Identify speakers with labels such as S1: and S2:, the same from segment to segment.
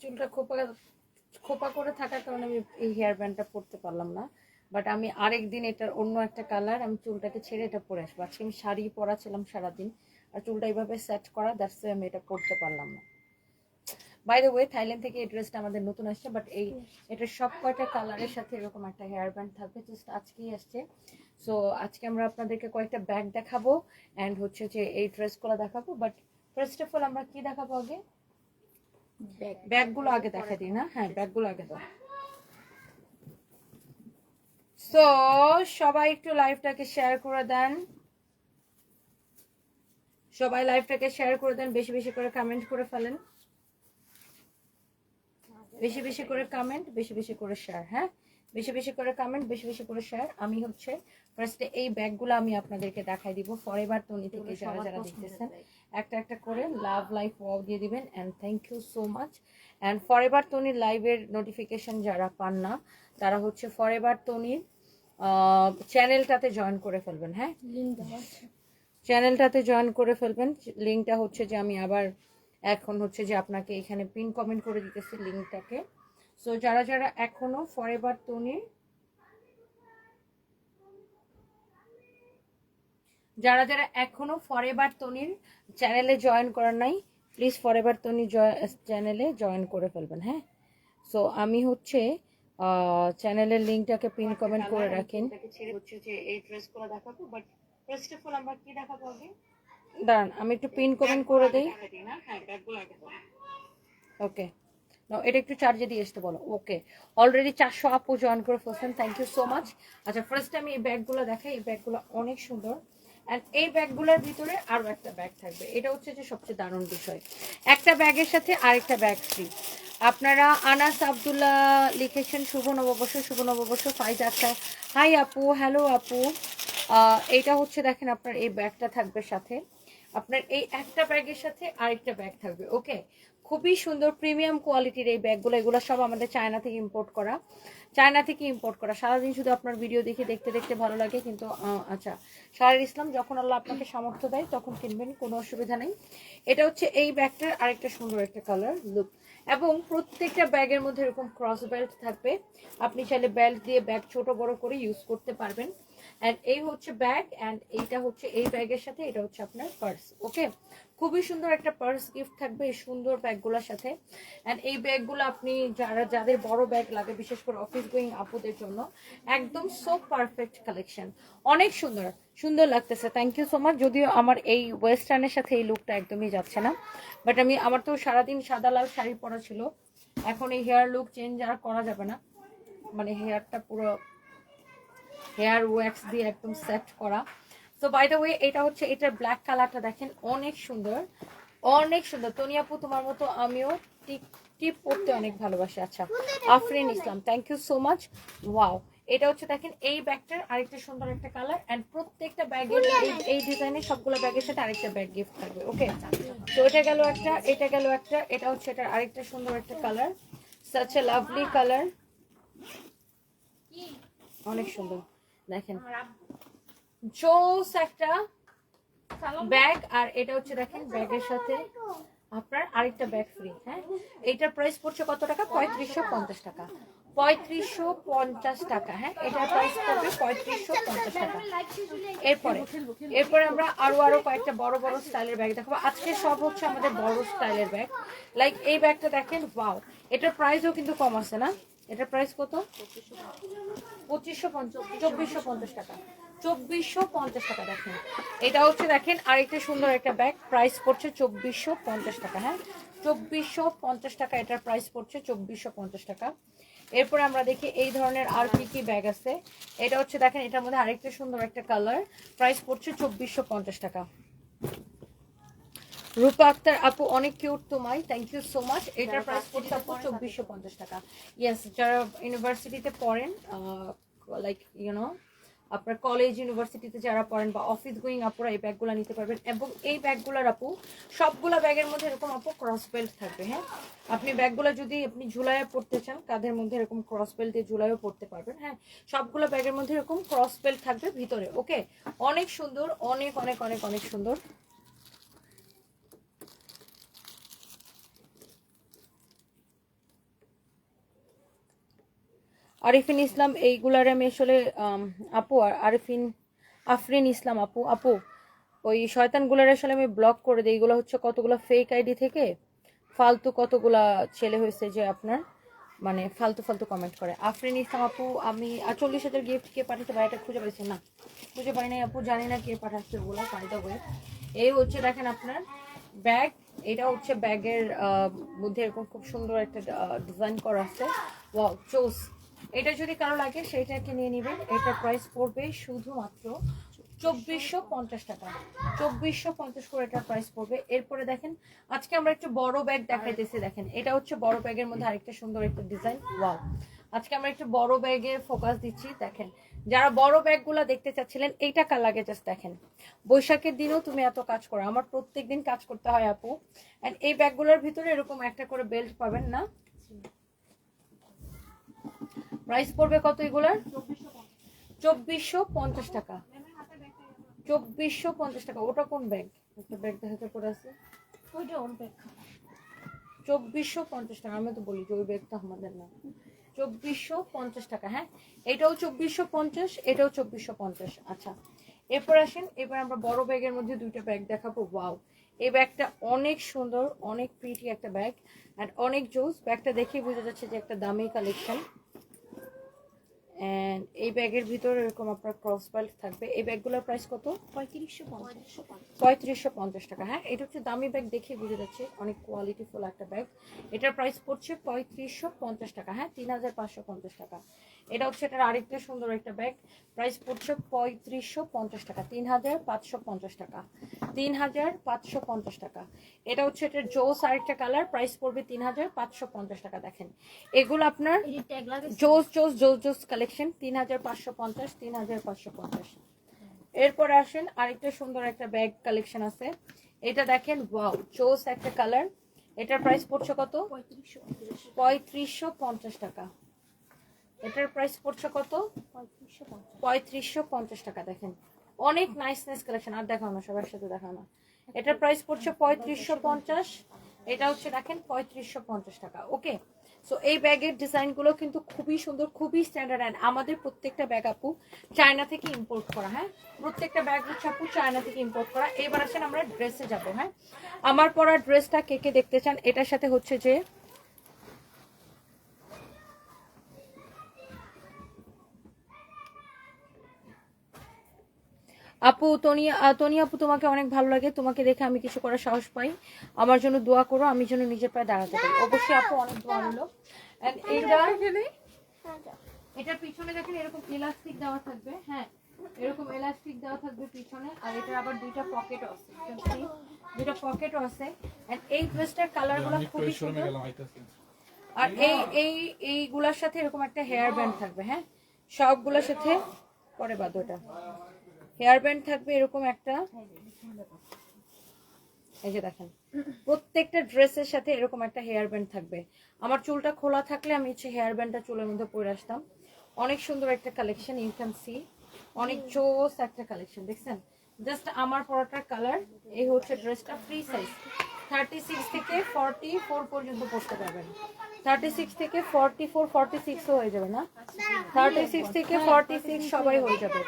S1: চুলটা খোপা খোপা করে থাকার কারণে আমি এই হেয়ার ব্যান্ডটা পরতে পারলাম না। বাট আমি আরেক দিন এটার অন্য একটা কালার আমি চুলটাকে ছেড়ে এটা পরে আসব। আজকে আমি শাড়ি পরা ছিলাম সারাদিন, আর চুলটা এইভাবে সেট করা দ্যাটস আমি এটা পরতে পারলাম না। বাই দ্য ওয়ে থাইল্যান্ড থেকে এই ড্রেসটা আমাদের নতুন আসছে বাট এই এটার সব কয়টা কালারের সাথে এরকম একটা হেয়ার ব্যান্ড থাকবে জাস্ট আজকেই আসছে। সো আজকে আমরা আপনাদেরকে কয়েকটা ব্যাগ দেখাবো অ্যান্ড হচ্ছে যে এই ড্রেসগুলো দেখাবো। বাট ফার্স্ট অফ অল আমরা কি দেখাবো আগে? ব্যাগগুলো আগে দেখা দিই না? হ্যাঁ ব্যাগগুলো আগে দাও। সো সবাই একটু লাইভটাকে শেয়ার করে দেন। সবাই লাইভটাকে শেয়ার করে দেন বেশি বেশি করে কমেন্ট করে ফেলেন। বেশি বেশি করে কমেন্ট বেশি বেশি করে শেয়ার হ্যাঁ? বেশি বেশি করে কমেন্ট বেশি বেশি করে শেয়ার আমি হচ্ছে ফার্স্টে এই ব্যাগগুলো আমি আপনাদেরকে দেখাই দিব। ফরএভার তনি থেকে যারা যারা দেখতেছেন একটা একটা করে লাভ লাইফ ওয়াও দিয়ে দিবেন and thank you so much and forever তনির লাইভের নোটিফিকেশন যারা পান না তারা হচ্ছে ফর এভার তনির চ্যানেলটাতে জয়েন করে ফেলবেন হ্যাঁ? চ্যানেলটাতে জয়েন করে ফেলবেন লিঙ্কটা হচ্ছে যে আমি আবার এখন হচ্ছে যে আপনাকে এখানে পিন কমেন্ট করে দিতেছি লিঙ্কটাকে সো যারা যারা এখনও ফরএভার তনির যারা যারা এখনও ফরএভার তনির চ্যানেলে জয়েন করার নাই প্লিজ ফরএভার তনি চ্যানেলে জয়েন করে ফেলবেন হ্যাঁ? সো আমি হচ্ছে চ্যানেলের লিঙ্কটাকে পিন কমেন্ট করে রাখেন। হচ্ছে যে এই ড্রেসগুলো দেখাবো বাট ফার্স্ট অফ অল আমরা কি দেখাবো আগে? দাঁড়ান আমি একটু পিন কমেন্ট করে দেই। ওকে এটা একটু চার্জে দিয়ে আসতে বলো। ওকে অলরেডি চারশো আপু জয়েন করে ফেলছেন থ্যাংক ইউ সো মাচ আচ্ছা ফার্স্ট আমি এই ব্যাগগুলো দেখাই। এই ব্যাগগুলো অনেক সুন্দর। অ্যান্ড এই ব্যাগগুলোর ভিতরে আরও একটা ব্যাগ থাকবে। এটা হচ্ছে যে সবচেয়ে দারুণ বিষয়। একটা ব্যাগের সাথে আরেকটা ব্যাগ ফ্রি আপনারা আনাস আবদুল্লাহ লিখেছেন, শুভ নববর্ষ শুভ নববর্ষ, ফাইজ আক্তার। হাই আপু হ্যালো আপু। এইটা হচ্ছে দেখেন আপনার এই ব্যাগটা থাকবে সাথে। আপনার এই একটা ব্যাগের সাথে আরেকটা ব্যাগ থাকবে ওকে খুবই সুন্দর প্রিমিয়াম কোয়ালিটির এই ব্যাগগুলো, এগুলো সব আমাদের চায়না থেকে ইম্পোর্ট করা। চায়না থেকে ইম্পোর্ট করা। সারাদিন শুধু আপনার ভিডিও দেখে, দেখতে দেখতে ভালো লাগে, কিন্তু আচ্ছা। শাহর ইসলাম, যখন আল্লাহ আপনাকে সামর্থ্য দেয়, তখন কিনবেন, কোনো অসুবিধা নেই। এটা হচ্ছে এই ব্যাগটার আরেকটা সুন্দর একটা কালার লুক এবং প্রত্যেকটা ব্যাগের মধ্যে এরকম ক্রস বেল্ট থাকবে। আপনি চাইলে বেল্ট দিয়ে ব্যাগ ছোট বড় করে ইউজ করতে পারবেন। অ্যান্ড এই হচ্ছে ব্যাগ অ্যান্ড এইটা হচ্ছে এই ব্যাগের সাথে, এটা হচ্ছে আপনার পার্স ওকে খুবই সুন্দর একটা পার্স গিফট থাকবে এই সুন্দর ব্যাগগুলোর সাথে। অ্যান্ড এই ব্যাগগুলো আপনি যারা, যাদের বড় ব্যাগ লাগে, বিশেষ করে অফিস গোয়িং আপুদের জন্য, একদম সো পারফেক্ট কালেকশন অনেক সুন্দর সুন্দর লাগতেছে থ্যাংক ইউ সো মাচ যদিও আমার এই ওয়েস্টার্নের সাথে এই লুকটা একদমই যাচ্ছে না। বাট আমি, আমার তো সারাদিন সাদা লাল শাড়ি পরা ছিল। এখন এই হেয়ার লুক চেঞ্জ আর করা যাবে না। মানে হেয়ারটা পুরো হেয়ার ওয়্যাক্স দিয়ে একদম সেট করা। তো বাই দ্য ওয়ে এটা হচ্ছে, এটার ব্ল্যাক কালারটা দেখেন, অনেক সুন্দর। অনেক সুন্দর। তনিয়াপু তোমার মতো আমিও টিপ টিপ পড়তে অনেক ভালোবাসি। আচ্ছা Afrin Islam thank you so much wow এটা হচ্ছে, দেখেন, এই ব্যাগটার আরেকটা সুন্দর একটা কালার এন্ড প্রত্যেকটা ব্যাগের এই ডিজাইনের সবগুলো ব্যাগের সাথে আরেকটা ব্যাগ গিফট থাকবে ওকে তো এটা গেল একটা, এটা গেল একটা, এটা হচ্ছে, এটার আরেকটা সুন্দর একটা colour such a lovely colour অনেক সুন্দর। দেখেন। জোস একটা ব্যাগ আর এটা হচ্ছে দেখেন ব্যাগের সাথে আপনার আরেকটা ব্যাগ ফ্রি হ্যাঁ? এইটার প্রাইস পড়ছে কত টাকা? পঁয়ত্রিশশো পঞ্চাশ টাকা। পঁয়ত্রিশশো পঞ্চাশ টাকা হ্যাঁ? এটার প্রাইস পড়বে পঁয়ত্রিশশো পঞ্চাশ টাকা। এরপরে এরপরে আমরা আরও আরও কয়েকটা বড় বড় স্টাইলের ব্যাগ দেখাবো। আজকে সব হচ্ছে আমাদের বড় স্টাইলের ব্যাগ। লাইক এই ব্যাগটা দেখেন ওয়াও এটার প্রাইসও কিন্তু কম আছে না? এটার প্রাইস কত? পঁচিশশো পঞ্চাশ, চব্বিশশো পঞ্চাশ টাকা। চব্বিশশো পঞ্চাশ টাকা, দেখেন। এটা হচ্ছে, দেখেন, আরেকটা সুন্দর একটা ব্যাগ প্রাইস পড়ছে চব্বিশশো পঞ্চাশ টাকা হ্যাঁ? চব্বিশশো পঞ্চাশ টাকা এটার প্রাইস পড়ছে চব্বিশশো পঞ্চাশ টাকা। এরপরে আমরা দেখি এই ধরনের আর কি কি ব্যাগ আছে। এটা হচ্ছে, দেখেন, এটার মধ্যে আরেকটা সুন্দর একটা কালার প্রাইস পড়ছে চব্বিশশো পঞ্চাশ টাকা। রূপা আক্তার আপু অনেক কিউট তোমায়। থ্যাংক ইউ সো মাচ এটার প্রাইস পড়ছে আপু চব্বিশশো পঞ্চাশ টাকা। ইয়েস যারা ইউনিভার্সিটিতে পড়েন লাইক ইউনো আপনার কলেজ ইউনিভার্সিটিতে যারা পড়েন বা অফিস গোয়িং আপুরা এই ব্যাগগুলো নিতে পারবেন। এবং এই ব্যাগগুলোর আপু সবগুলো ব্যাগের মধ্যে এরকম আপু ক্রস বেল্ট থাকবে হ্যাঁ? আপনি ব্যাগগুলো যদি আপনি ঝুলাইয়ে পড়তে চান কাঁধের মধ্যে এরকম ক্রস বেল্ট দিয়ে ঝুলাইও পড়তে পারবেন হ্যাঁ? সবগুলো ব্যাগের মধ্যে এরকম ক্রস বেল্ট থাকবে ভিতরে ওকে অনেক সুন্দর অনেক অনেক অনেক অনেক সুন্দর। আরিফিন ইসলাম, এইগুলার আমি আসলে আপু আর আরিফিন, আফরিন ইসলাম আপু আপু, ওই শয়তানগুলার আসলে আমি ব্লক করে দিই। এগুলো হচ্ছে কতগুলো ফেক আইডি থেকে ফালতু কতগুলা ছেলে হয়েছে যে আপনার মানে ফালতু ফালতু কমেন্ট করে। আফরিন ইসলাম আপু, আমি আর চল্লিশ হাজার গিফট কে পাঠাতে পারি এটা খুঁজে পাইছি না। খুঁজে পাই নাই আপু, জানি না কে পাঠাচ্ছে ওগুলো পাই ওয়ে এই হচ্ছে দেখেন আপনার ব্যাগ এটা হচ্ছে ব্যাগের মধ্যে এরকম খুব সুন্দর একটা ডিজাইন করা আছে। ওয়াও চোস। এটা যদি কারও লাগে, সেইটাকে নিয়ে নেবেন। এটার প্রাইস পড়বে শুধুমাত্র চব্বিশশো পঞ্চাশ টাকা। চব্বিশশো পঞ্চাশ করে এটার প্রাইস পড়বে। এরপরে দেখেন, আজকে আমরা একটু বড় ব্যাগ দেখাইতেছি, দেখেন। এটা হচ্ছে বড় ব্যাগের মধ্যে আরেকটা সুন্দর একটা ডিজাইন ওয়াও আজকে আমরা একটু বড় ব্যাগে ফোকাস দিচ্ছি, দেখেন। যারা বড় ব্যাগগুলো দেখতে চাচ্ছিলেন, এইটা কার লাগে? জাস্ট দেখেন। বৈশাখের দিনেও তুমি এত কাজ করো। আমার প্রত্যেক দিন কাজ করতে হয় আপু। অ্যান্ড এই ব্যাগগুলোর ভিতরে এরকম একটা করে বেল্ট পাবেন না? প্রাইস পড়বে কত এগুলার? চব্বিশশো পঞ্চাশ টাকা। চব্বিশশো পঞ্চাশ টাকা। ওটা কোন ব্যাগ? একটা ব্যাগ দেখাতে পড়ে আছে।
S2: ওইটা ওর ব্যাগ।
S1: চব্বিশশো পঞ্চাশ টাকা। আমি তো বলি যে ওই ব্যাগটা আমাদের না। চব্বিশশো পঞ্চাশ টাকা হ্যাঁ? এটাও চব্বিশশো পঞ্চাশ এটাও চব্বিশশো পঞ্চাশ। আচ্ছা এরপর আসেন। এবার আমরা বড় ব্যাগের মধ্যে দুইটা ব্যাগ দেখাবো। ওয়াও! এই ব্যাগটা অনেক সুন্দর অনেক প্রিটি একটা ব্যাগ। অ্যান্ড অনেক জোস। ব্যাগটা দেখেই বোঝা যাচ্ছে যে একটা দামি কালেকশন অ্যান্ড এই ব্যাগের ভিতরে এরকম আপনার ক্রস বেল্ট থাকবে। এই ব্যাগগুলোর প্রাইস কত?
S2: পঁয়ত্রিশশো
S1: পঁয়ত্রিশশো পঞ্চাশ টাকা। হ্যাঁ এটা হচ্ছে দামি ব্যাগ দেখে বুঝে যাচ্ছে। অনেক কোয়ালিটিফুল একটা ব্যাগ। এটার প্রাইস পড়ছে পঁয়ত্রিশশো পঞ্চাশ টাকা। হ্যাঁ তিন হাজার পাঁচশো পঞ্চাশ টাকা। এটা হচ্ছে এটার আরেকটা সুন্দর একটা ব্যাগ প্রাইস পড়ছে পঁয়ত্রিশশো পঞ্চাশ টাকা। তিন হাজার পাঁচশো পঞ্চাশ টাকা। তিন হাজার পাঁচশো পঞ্চাশ টাকা। এটা হচ্ছে এটার জোস আরেকটা কালার প্রাইস পড়বে তিন হাজার পাঁচশো পঞ্চাশ টাকা দেখেন। এগুলো আপনার জোস জোস জোস জোস কালেকশন তিন হাজার পাঁচশো পঞ্চাশ তিন হাজার পাঁচশো পঞ্চাশ। এরপর আসেন আরেকটা সুন্দর একটা ব্যাগ কালেকশন আছে। এটা দেখেন ওয়াও জোস একটা কালার এটার প্রাইস পড়ছে কত?
S2: পঁয়ত্রিশশো
S1: পঁয়ত্রিশশো পঞ্চাশ টাকা। এটার প্রাইস পড়ছে কত? পঁয়ত্রিশশো পঞ্চাশ। টাকা দেখেন। অনেক নাইস নাইস কালেকশন আর দেখাও না সবার সাথে দেখাও না। এটার প্রাইস পড়ছে পঁয়ত্রিশশো পঞ্চাশ এটা হচ্ছে দেখেন পঁয়ত্রিশশো পঞ্চাশ টাকা ওকে সো এই ব্যাগের ডিজাইনগুলো কিন্তু খুবই সুন্দর খুবই স্ট্যান্ডার্ড অ্যান্ড আমাদের প্রত্যেকটা ব্যাগ আপু চায়না থেকে ইম্পোর্ট করা হ্যাঁ? প্রত্যেকটা ব্যাগ হচ্ছে আপু চায়না থেকে ইম্পোর্ট করা। এবার আসেন আমরা ড্রেসে যাব হ্যাঁ? আমার পরা ড্রেসটা কে কে দেখতে চান? এটার সাথে হচ্ছে যে আপু তনিয়া আহ, তনি আপু তোমাকে অনেক ভালো লাগে। তোমাকে দেখে আমি কিছু করার সাহস পাই। আমার জন্য দোয়া করো আমি যেন নিজের পায়ে দাঁড়াতে পারি। অবশ্যই আপু অনেক দোয়া হলো And এটা এটার পিছনে দেখেন এরকম ইলাস্টিক দেওয়া থাকবে হ্যাঁ? এরকম ইলাস্টিক দেওয়া থাকবে পিছনে আর এটার আবার দুইটা পকেটও আছে দুইটা পকেটও আছে। এন্ড এই ড্রেসটার কালারগুলো খুবই সুন্দর। আর এই এই এইগুলার সাথে এরকম একটা হেয়ার ব্যান্ড থাকবে হ্যাঁ? সবগুলোর সাথে পরে বাদ ওটা হেয়ার ব্যান্ড থাকবে এরকম একটা। এই যে দেখেন, প্রত্যেকটা ড্রেসের সাথে এরকম একটা হেয়ার ব্যান্ড থাকবে। আমার চুলটা খোলা থাকলে আমি হচ্ছে হেয়ার ব্যান্ডটা চুলের মধ্যে পরে আসতাম। অনেক সুন্দর একটা কালেকশন ইউ ক্যান সি অনেক জোস একটা কালেকশন দেখছেন? জাস্ট আমার পরাটার কালার এই হচ্ছে ড্রেসটা ফ্রি সাইজ থার্টি সিক্স থেকে ফর্টি ফোর পর্যন্ত পড়তে পারবেন। থার্টি সিক্স থেকে ফর্টি ফোর ফর্টি সিক্সও হয়ে যাবে না? থার্টি সিক্স থেকে ফর্টি সিক্স সবাই হয়ে যাবে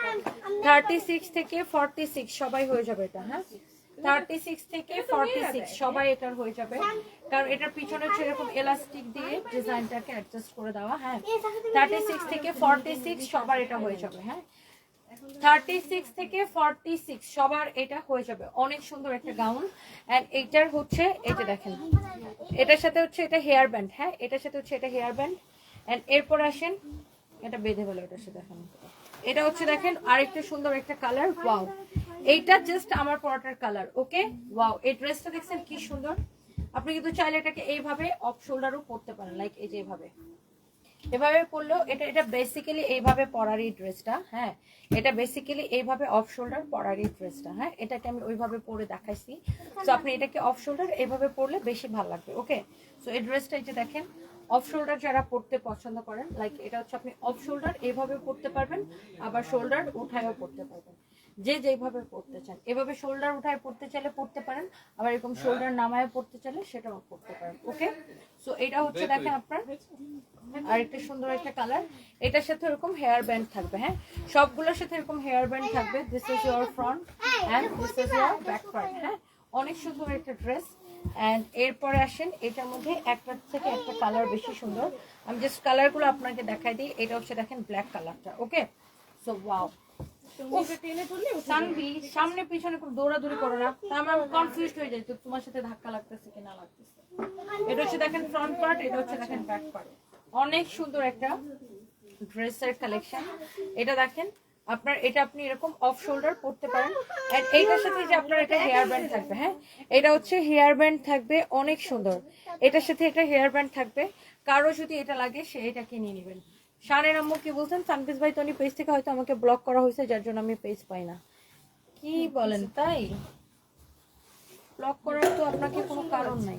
S1: থার্টি সিক্স থেকে ফর্টি সিক্স সবাই হয়ে যাবে এটা হ্যাঁ? থার্টি সিক্স থেকে ফর্টি সিক্স সবাই এটার হয়ে যাবে। কারণ এটার পিছনে এরকম এলাস্টিক দিয়ে ডিজাইনটাকে অ্যাডজাস্ট করে দেওয়া হ্যাঁ? থার্টি সিক্স থেকে ফর্টি সিক্স সবার এটা হয়ে যাবে হ্যাঁ? থার্টি সিক্স থেকে সিক্স সবার এটা হয়ে যাবে। অনেক সুন্দর একটা গাউন এইটার হচ্ছে এটা দেখেন, এটার সাথে হচ্ছে এটা হেয়ার ব্যান্ড হ্যাঁ? এটার সাথে হেয়ার ব্যান্ড অ্যান্ড এরপর আসেন, এটা এটার সাথে, দেখেন। এটা হচ্ছে দেখেন, আরেকটা সুন্দর একটা কালার জাস্ট আমার পরাটার কালার ওকে ওয়াও এই ড্রেসটা দেখছেন কি সুন্দর? আপনি কিন্তু চাইলে এটাকে এইভাবে অফ শোল্ডারও পরতে পারেন লাইক এই যে এইভাবে এভাবে পরলেও এটা এটা বেসিক্যালি এইভাবে পরার এই ড্রেসটা হ্যাঁ? এটা বেসিক্যালি এইভাবে অফ শোল্ডার পরার এই ড্রেসটা হ্যাঁ? এটাকে আমি ওইভাবে পরে দেখাইছি। তো আপনি এটাকে অফ শোল্ডার এইভাবে পরলে বেশি ভালো লাগবে ওকে সো এই ড্রেসটা এই যে দেখেন অফ শোল্ডার যারা পরতে পছন্দ করেন লাইক এটা হচ্ছে আপনি অফ শোল্ডার এইভাবে পরতে পারবেন, আবার শোল্ডার উঠায়ও পরতে পারবেন। যে যেভাবে পড়তে চান। এভাবে শোল্ডার উঠায় পড়তে চাইলে পড়তে পারেন আবার এরকম শোল্ডার নামায় পড়তে চাইলে সেটাও পড়তে পারেন ওকে সো এটা হচ্ছে দেখেন আপনার আর একটা সুন্দর একটা কালার এটার সাথে এরকম হেয়ার ব্যান্ড থাকবে হ্যাঁ? সবগুলোর সাথে এরকম হেয়ার ব্যান্ড থাকবে। This is your front and this is your back part হ্যাঁ? অনেক সুন্দর একটা ড্রেস অ্যান্ড এরপরে আসেন এটার মধ্যে একটা থেকে একটা কালার বেশি সুন্দর। আমি জাস্ট কালারগুলো আপনাকে দেখাই দিই। এটা হচ্ছে দেখেন ব্ল্যাক কালারটা ওকে সো ওয়াও সামনে পিছনে কোনো দৌড়াদৌড়ি করো না। তা আমার কনফিউজ হয়ে তো তোমার সাথে ধাক্কা লাগতেছে কি না লাগতেছে। এটা হচ্ছে দেখেন ফ্রন্ট পার্ট এটা হচ্ছে দেখেন ব্যাক পার্ট অনেক সুন্দর একটা ড্রেসের কালেকশন এটা দেখেন আপনার এটা আপনি এরকম অফ শোল্ডার পরতে পারেন। এন্ড এইটার সাথে যে আপনার একটা হেয়ার ব্যান্ড থাকবে হ্যাঁ? এটা হচ্ছে হেয়ার ব্যান্ড থাকবে অনেক সুন্দর। এটার সাথে একটা হেয়ার ব্যান্ড থাকবে। কারও যদি এটা লাগে সে এটা কিনে নেবেন। শানের আম্মু কি বলছেন? সানপিস ভাই তনি পেজ থেকে হয়তো আমাকে ব্লক করা হয়েছে যার জন্য আমি পেজ পাই না। কি বলেন? তাই? ব্লক করার তো আপনাকে কোনো কারণ নাই।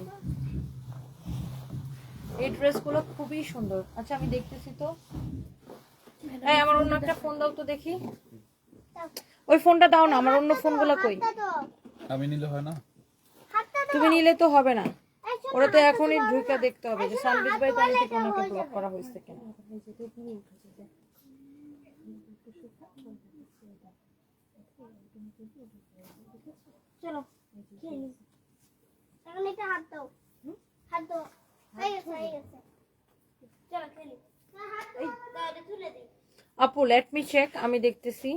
S1: এই ড্রেসগুলো খুবই সুন্দর। আচ্ছা আমি দেখতেছি তো। হ্যাঁ আমার অন্য একটা ফোন দাও তো দেখি। ওই ফোনটা দাও না আমার অন্য ফোনগুলো কই?
S3: আমি নিলে হয় না।
S1: তুমি নিলে তো হবে না। ওরা তো এখনই ঢুকে দেখতে হবে যে সানবিজ ভাই তাহলে থেকে ওনাকে ব্লক করা হয়েছে কিনা।
S2: চলো এখন এটা হাত দাও। হাত দাও। হয়ে গেছে হয়ে গেছে। চলো খেলি হাত দাও দাও, এটা তুলে দে।
S1: আপু লেট মি চেক আমি দেখতেছি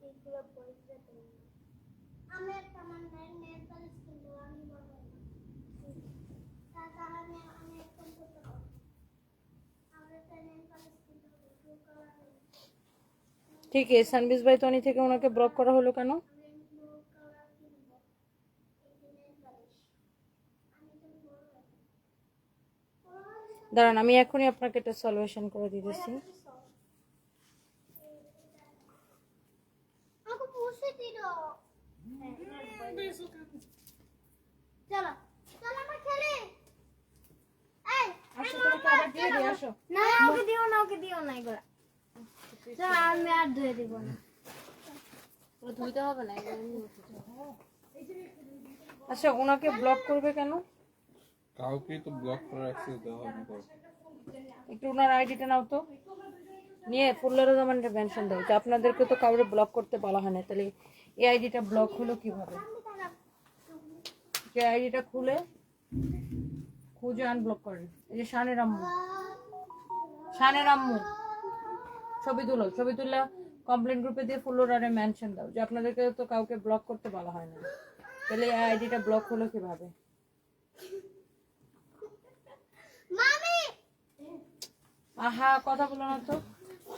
S2: এইগুলো পয়সা দেই আমি একটা আমার নেল নেল পালিশ কিনবো আমি বলব টাকা আমি আমি একটা করতে পারব আমার একটা নেল পালিশ কিনতে হবে ব্লু কালার
S1: ঠিক আছে সানবিজ ভাই তনি থেকে ওনাকে ব্লক করা হলো কেন? দাঁড়ান আমি এখনই আপনাকে এটা সলিউশন করে দিতেছি।
S2: না ওকে দিও না ওকে দিও না এগুলা। আমি আর ধুয়ে দিব না।
S1: ধুইতে হবে না আচ্ছা ওনাকে ব্লক করবে কেন?
S3: কাউকে তো ব্লক করার অ্যাক্সেস দেওয়া না
S1: একটু ওনার আইডিটা নাও তো। নিয়ে ফুল্লার জামানটা মেনশন দাও যে আপনাদেরকে তো কাউরে ব্লক করতে বলা হয় না। তাহলে এই আইডিটা ব্লক হলো কীভাবে? যে আইডিটা খুলে খুঁজে আনব্লক করেন এই যে শানের আম্মু। শানের আম্মু। ছবি তুলো ছবি তুললে কমপ্লেন গ্রুপে দিয়ে ফুল্লোর আরে মেনশন দাও যে আপনাদেরকে তো কাউকে ব্লক করতে বলা হয় না। তাহলে এই আইডিটা ব্লক হলো কীভাবে?
S2: মামি!
S1: আহা কথা বলো না তো।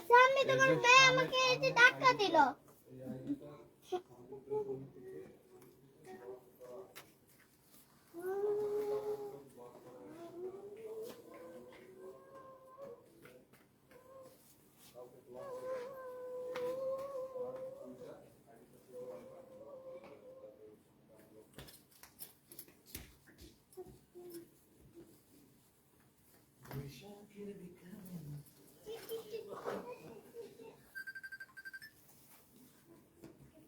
S2: সামনে তোমার মেয়ে আমাকে যে ধাক্কা দিল।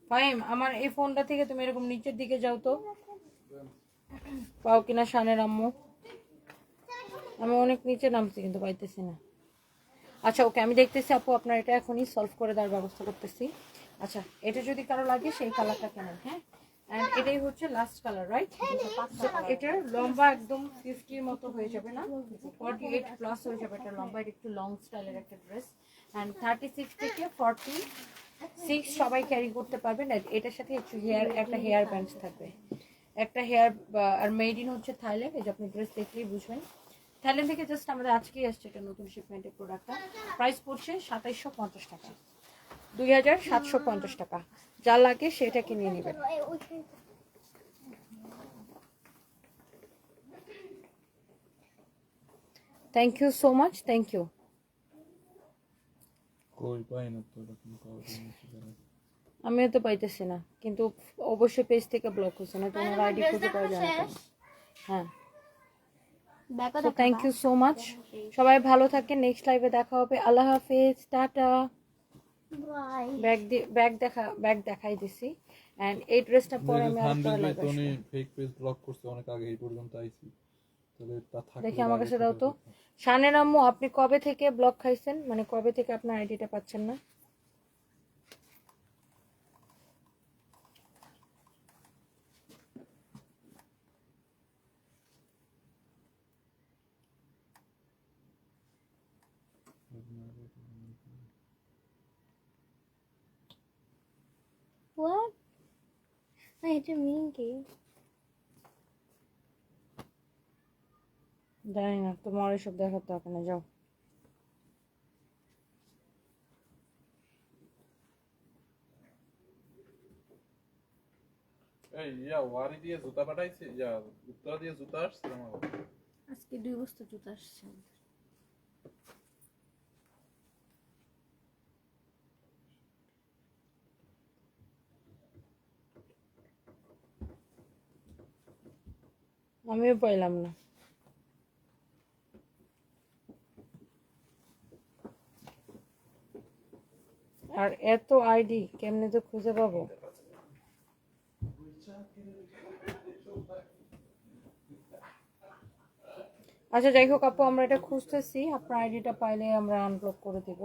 S1: ফাহিম, আমার এই ফোনটা থেকে তুমি এরকম নিচের দিকে যাও তো। পাও কিনা শানের আম্মু। আমি অনেক নিচে নামছি কিন্তু পাইতেছি না। আচ্ছা ওকে, আমি দেখতেছি আপু, আপনার এটা এখনই সলভ করে দেওয়ার ব্যবস্থা করতেছি। আচ্ছা এটা যদি কারও লাগে, সেই কালারটা কেনেন হ্যাঁ? অ্যান্ড এটাই হচ্ছে লাস্ট কালার রাইট এটার লম্বা একদম ফিফটির মতো হয়ে যাবে না? ফর্টি এইট প্লাস হয়ে যাবে। এটা লম্বা এটা একটু লং স্টাইলের একটা ড্রেস অ্যান্ড থার্টি সিক্স থেকে ফর্টি সিক্স সবাই ক্যারি করতে পারবেন এটার সাথে একটু হেয়ার একটা হেয়ার ব্যান্ড থাকবে। একটা হেয়ার আর মেড ইন হচ্ছে থাইল্যান্ড এই যে আপনি ড্রেস দেখলেই বুঝবেন। থাইল্যান্ড থেকে জাস্ট আমাদের আজকেই আসছে এটা নতুন শিপমেন্টের প্রোডাক্টটা প্রাইস পড়ছে সাতাইশশো পঞ্চাশ টাকা। দুই হাজার সাতশো পঞ্চাশ টাকা। যা লাগে সেটা কিনে নেবেন। Thank you so much thank you. আমিও তো পাইতেছি না কিন্তু অবশ্যই পেজ থেকে ব্লক হয়েছে না তোমার আইডি খুঁজে পাওয়া যায়। না হ্যাঁ তো থ্যাংক ইউ সো মাচ সবাই ভালো থাকে নেক্সট লাইভে দেখা হবে। আল্লাহ হাফেজ টাটা। ব্যাগ ব্যাগ দেখা ব্যাগ দেখাই দিছি। এন্ড এই ড্রেসটা পরে আমি আর
S3: থানবির
S1: পরে
S3: ভাই
S1: live
S3: তো উনি ফেক পেজ ব্লক করছে অনেক আগে এই পর্যন্ত আইছি। তাহলে তা থাকলে
S1: দেখি আমার কাছে দাও তো।
S3: দেখতাম।
S1: শানের আম্মু আপনি কবে থেকে ব্লক খাইছেন? মানে কবে থেকে আপনার আইডিটা পাচ্ছেন না?
S2: না এটা মিনিং কি
S1: জানি না তোমার এসব দেখার দরকার নেই যাও
S3: এই ইয়া ওয়ারি দিয়ে জুতা পাঠাইছে? ইয়া উত্তরা দিয়ে জুতা আসছে আমার?
S1: আজকে দুই বস্তা জুতো আসছে আমিও পাইলাম না। আর এত আইডি কেমনে তো খুঁজে পাবো? আচ্ছা যাই হোক আপু আমরা এটা খুঁজতেছি। আপনার আইডিটা পাইলে আমরা আনব্লক করে দিব।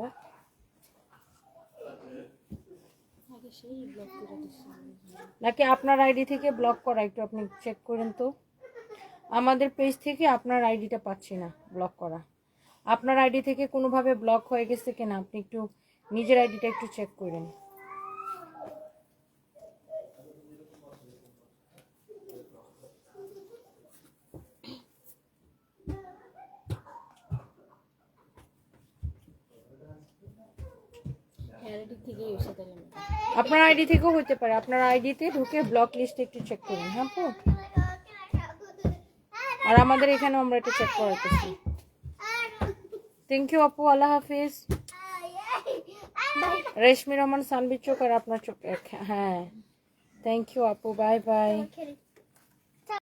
S1: নাকি আপনার আইডি থেকে ব্লক করা একটু আপনি চেক করেন তো। আমাদের পেজ থেকে আপনার আইডিটা পাচ্ছি না ব্লক করা। আপনার আইডি থেকে কোনোভাবে ব্লক হয়ে গেছে কিনা, আপনি একটু নিজের আইডিটা একটু চেক করেন। আপনার আইডি থেকেও হতে পারে, আপনার আইডিতে ঢুকে ব্লক লিস্টে একটু চেক করুন হ্যাঁ আর আমাদের এখানে আমরা এটা চেক করাতেছি থ্যাংক ইউ আপু, আল্লাহ হাফিজ। রেশমি রহমান সানবি চোখ আর আপনার চোখ এক হ্যাঁ। থ্যাংক ইউ আপু বাই বাই
S2: খেলি